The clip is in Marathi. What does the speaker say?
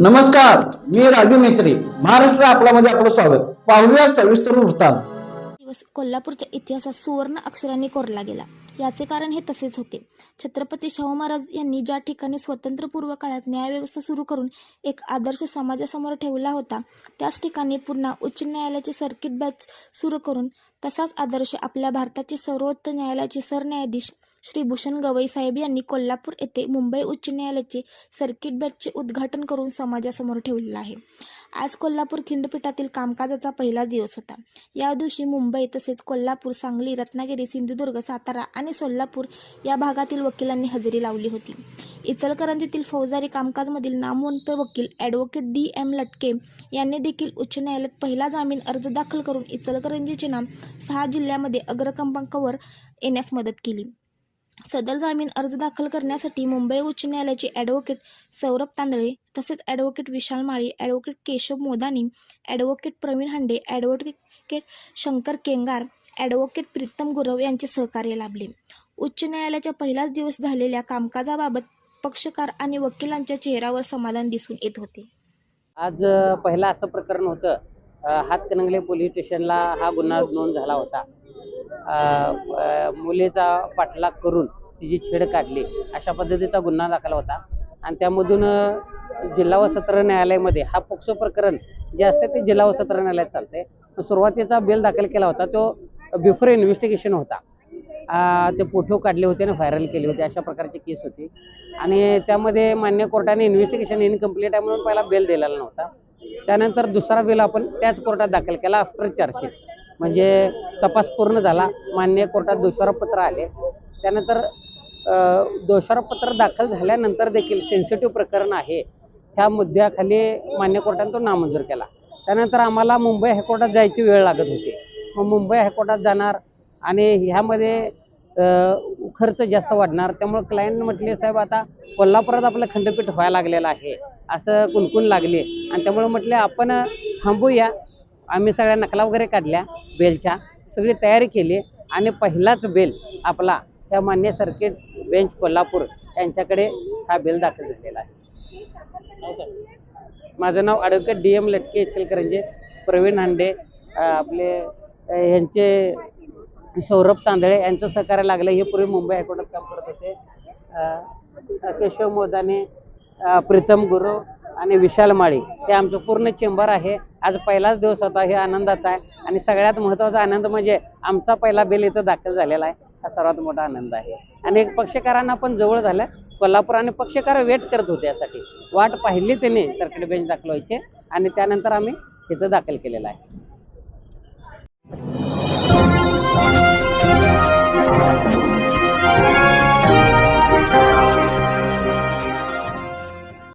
नमस्कार मी राजू मेत्री महाराष्ट्र आपल्यामध्ये आपलं स्वागत. पाहूया सविस्तर वृत्तांत. दिवस कोल्हापूरच्या इतिहासात सुवर्ण अक्षराने कोरला गेला. याचे कारण हे तसेच होते. छत्रपती शाहू महाराज यांनी ज्या ठिकाणी स्वतंत्रपूर्व काळात न्यायव्यवस्था सुरू करून एक आदर्श समाजासमोर ठेवला होता त्याच ठिकाणी पुन्हा उच्च न्यायालयाचे सर्किट बॅच सुरू करून तसाच आदर्श आपल्या भारताचे सर्वोच्च न्यायालयाचे सरन्यायाधीश श्री भूषण गवई साहेब यांनी कोल्हापूर येथे मुंबई उच्च न्यायालयाचे सर्किट बेंचचे उद्घाटन करून समाजासमोर ठेवलेला आहे. आज कोल्हापूर खंडपीठातील कामकाजाचा पहिला दिवस होता. या दिवशी मुंबई तसेच कोल्हापूर सांगली रत्नागिरी सिंधुदुर्ग सातारा आणि सोलापूर या भागातील वकिलांनी हजेरी लावली होती. इचलकरंजीतील फौजदारी कामकाजमधील नामवंत वकील ॲडव्होकेट डी एम लटके यांनी देखील उच्च न्यायालयात पहिला जामीन अर्ज दाखल करून इचलकरंजीचे नाम सहा जिल्ह्यामध्ये अग्रक्रमांकावर येण्यास मदत केली. सदर जामीन अर्ज दाखल करण्यासाठी मुंबई उच्च न्यायालयाचे ॲडव्होकेट सौरभ तांदळे तसेच advocate Vishal Mali advocate Keshav Modani advocate Pravin Hande advocate Shankar Kengar advocate Pritam Gurav यांचे सहकार्य लाभले. उच्च न्यायालयाच्या पहिलाच दिवस झालेल्या कामकाजाबाबत पक्षकार आणि वकिलांच्या चेहऱ्यावर समाधान दिसून येत होते. आज पहिलं असं प्रकरण होतं हातकणंगले पोलीस स्टेशनला हा गुन्हा नोंद झाला होता. मुलीचा पाठलाग करून तिची छेड काढली अशा पद्धतीचा गुन्हा दाखल होता. आणि त्यामधून जिल्हा व सत्र न्यायालयामध्ये हा पोक्सो प्रकरण जे असते ते जिल्हा व सत्र न्यायालयात चालते सुरुवातीचा बिल दाखल केला होता तो बिफोर इन्व्हेस्टिगेशन होता. ते फोटो काढले होते आणि व्हायरल केले होते अशा प्रकारची केस होती. आणि त्यामध्ये मान्य कोर्टाने इन्व्हेस्टिगेशन इनकम्प्लीट आहे म्हणून पहिला बेल दिलेला नव्हता. त्यानंतर दुसरा बिल आपण त्याच कोर्टात दाखल केला आफ्टर चार्जशीट. म्हणजे तपास पूर्ण झाला. मान्य कोर्टात दोषारोपपत्र आले. त्यानंतर अ, दोषारोपपत्र दाखल झाल्यानंतर देखील सेन्सिटिव्ह प्रकरण आहे. ह्या मुद्द्याखाली मान्य कोर्टाने तो नामंजूर केला. त्यानंतर आम्हाला मुंबई हायकोर्टात जायची वेळ लागत होती. मग मुंबई हायकोर्टात जाणार आणि ह्यामध्ये खर्च जास्त वाढणार. त्यामुळे क्लायंट म्हटले साहेब आता कोल्हापुरात आपलं खंडपीठ व्हायला लागलेलं आहे. असं कुणकुण लागले. आणि त्यामुळे म्हटले आपण थांबूया. आम्ही सगळ्या नकला वगैरे काढल्या बेलच्या सगळी तयारी केली आणि पहिलाच बेल आपला त्या मान्य सर्किट बेंच कोल्हापूर यांच्याकडे हा बेल दाखल झालेला आहे. माझं नाव ॲडव्होकेट डी एम लटके इचलकरंजे प्रवीण हांडे आपले यांचे ह्यांचे सौरभ तांदळे यांचं सहकार्य लागलं. हे पूर्वी मुंबई हायकोर्टात काम करत होते. केशव मोदाने प्रीतम गुरु आणि विशाल माळी हे आमचं पूर्ण चेंबर आहे. आज पहिलाच दिवस होता हे आनंदाचा आहे. आणि सगळ्यात महत्त्वाचा आनंद म्हणजे आमचा पहिला बिल इथं दाखल झालेला आहे. हा सर्वात मोठा आनंद आहे. आणि पक्षकारांना पण जवळ झालं. कोल्हापूर आणि पक्षकार वेट करत होते यासाठी. वाट पाहिली त्यांनी सर्किट बेंच दाखल व्हायचे. आणि त्यानंतर आम्ही इथं दाखल केलेलं आहे.